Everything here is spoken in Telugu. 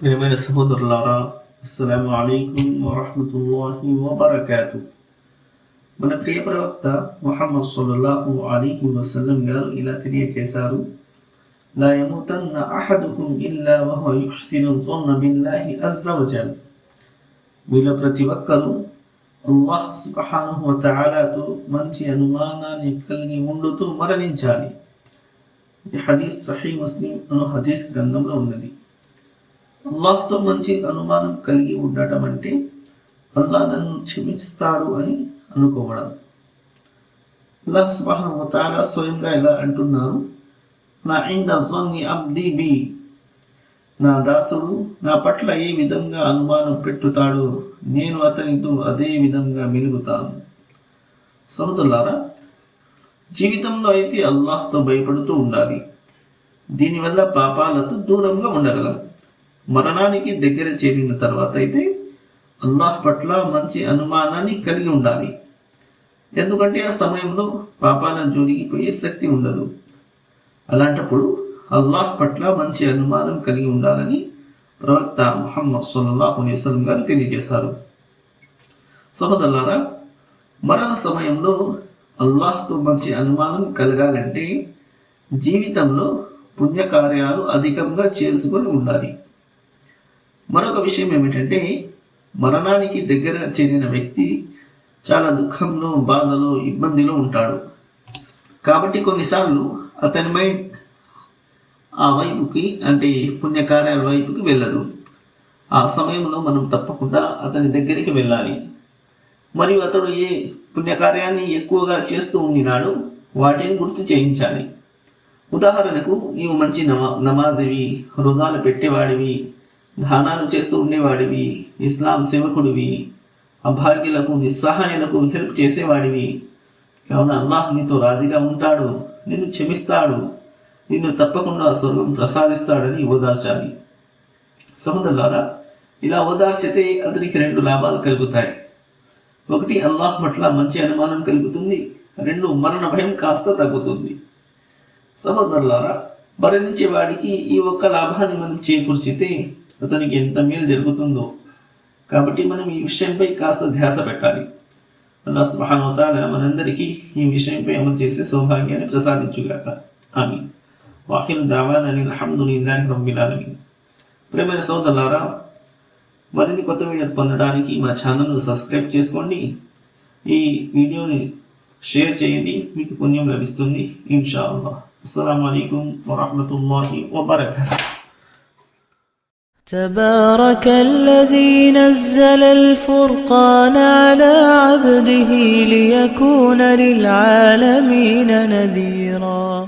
ప్రియమైన సహోదరులారా అస్సలం అయికం వరహమతుల్లాహి వబర్కాతు మన ప్రియ ప్రవక్త ముహమ్మద్ సల్లల్లాహు అలీహి వసల్లం గారు ఇలా తెలియజేశారు لا يموتن أحدكم إلا وهو يحسن الظن بالله عز وجل మీలో ప్రతి ఒక్కరూ అల్లాహ్ సుబ్హానహు వ తఆలాతో మంచి అనుమానాన్ని కలిగి ఉండుతూ మరణించాలి ఈ హదీస్ సహీ ముస్లిం అను హదీస్ గ్రంథంలో ఉన్నది అల్లాహ్తో మంచి అనుమానం కలిగి ఉండటం అంటే అల్లా నన్ను క్షమిస్తాడు అని అనుకోవడం. అల్లాహ్ సుబాహ స్వయంగా ఇలా అంటున్నారు. నా ఇంద్ని అబ్ది బి. నా దాసుడు నా పట్ల ఏ విధంగా అనుమానం పెట్టుతాడో నేను అతనితో అదే విధంగా మెలుగుతాను. సహోదరులారా జీవితంలో అయితే అల్లాహ్తో భయపడుతూ ఉండాలి. దీనివల్ల పాపాలతో దూరంగా ఉండగలం. మరణానికి దగ్గర చేరిన తర్వాత అయితే అల్లాహ్ పట్ల మంచి అనుమానాన్ని కలిగి ఉండాలి. ఎందుకంటే ఆ సమయంలో పాపాల జోలికి పోయే శక్తి ఉండదు. అలాంటప్పుడు అల్లాహ్ పట్ల మంచి అనుమానం కలిగి ఉండాలని ప్రవక్త ముహమ్మద్ సల్లాహు అలైస్లం గారు తెలియజేశారు. సహోదరులారా మరణ సమయంలో అల్లాహ్తో మంచి అనుమానం కలగాలంటే జీవితంలో పుణ్యకార్యాలు అధికంగా చేసుకొని ఉండాలి. మరొక విషయం ఏమిటంటే మరణానికి దగ్గర చెందిన వ్యక్తి చాలా దుఃఖంలో బాధలో ఇబ్బందిలో ఉంటాడు. కాబట్టి కొన్నిసార్లు అతని మైండ్ ఆ వైపుకి అంటే పుణ్యకార్యాల వైపుకి వెళ్ళదు. ఆ సమయంలో మనం తప్పకుండా అతని దగ్గరికి వెళ్ళాలి. మరియు అతడు ఏ పుణ్యకార్యాన్ని ఎక్కువగా చేస్తూ ఉండినాడు వాటిని గుర్తు చేయించాలి. ఉదాహరణకు నీవు మంచి నమా నమాజివి రోజాలు పెట్టేవాడివి దానాలు చేస్తూ ఉండేవాడివి ఇస్లాం సేవకుడివి అభాగ్యులకు నిస్సహాయులకు హెల్ప్ చేసేవాడివి. కావున అల్లాహ్ నీతో రాజీగా ఉంటాడు నిన్ను క్షమిస్తాడు నిన్ను తప్పకుండా స్వర్గం ప్రసాదిస్తాడని ఓదార్చాలి. సహోదరులారా ఇలా ఓదార్చితే అతనికి రెండు లాభాలు కలుగుతాయి. ఒకటి అల్లాహ్ పట్ల మంచి అనుమానం కలుగుతుంది రెండు మరణ భయం కాస్త తగ్గుతుంది. సహోదరులారా మరణించే వాడికి ఈ ఒక్క లాభాన్ని మనం చేకూర్చితే అతనికి ఎంత మేలు జరుగుతుందో. కాబట్టి మనం ఈ విషయంపై కాస్త ధ్యాస పెట్టాలి. అల్లా సుబానవతాల మనందరికీ ఈ విషయంపై అమలు చేసే సౌభాగ్యాన్ని ప్రసాదించుగాక. ఆమె వాహిల్ దావాన్ అని అల్హమ్దుల్లాహి రబ్బిల్ ప్రేమైన సోదరులారా మరిన్ని కొత్త వీడియో పొందడానికి మా ఛానల్ను సబ్స్క్రైబ్ చేసుకోండి. ఈ వీడియోని షేర్ చేయండి. మీకు పుణ్యం లభిస్తుంది. ఇన్షా అల్లా అస్సలం అయికం వరహమతుల్లాహి వబర్కూ تبارك الذي نزل الفرقان على عبده ليكون للعالمين نذيرا.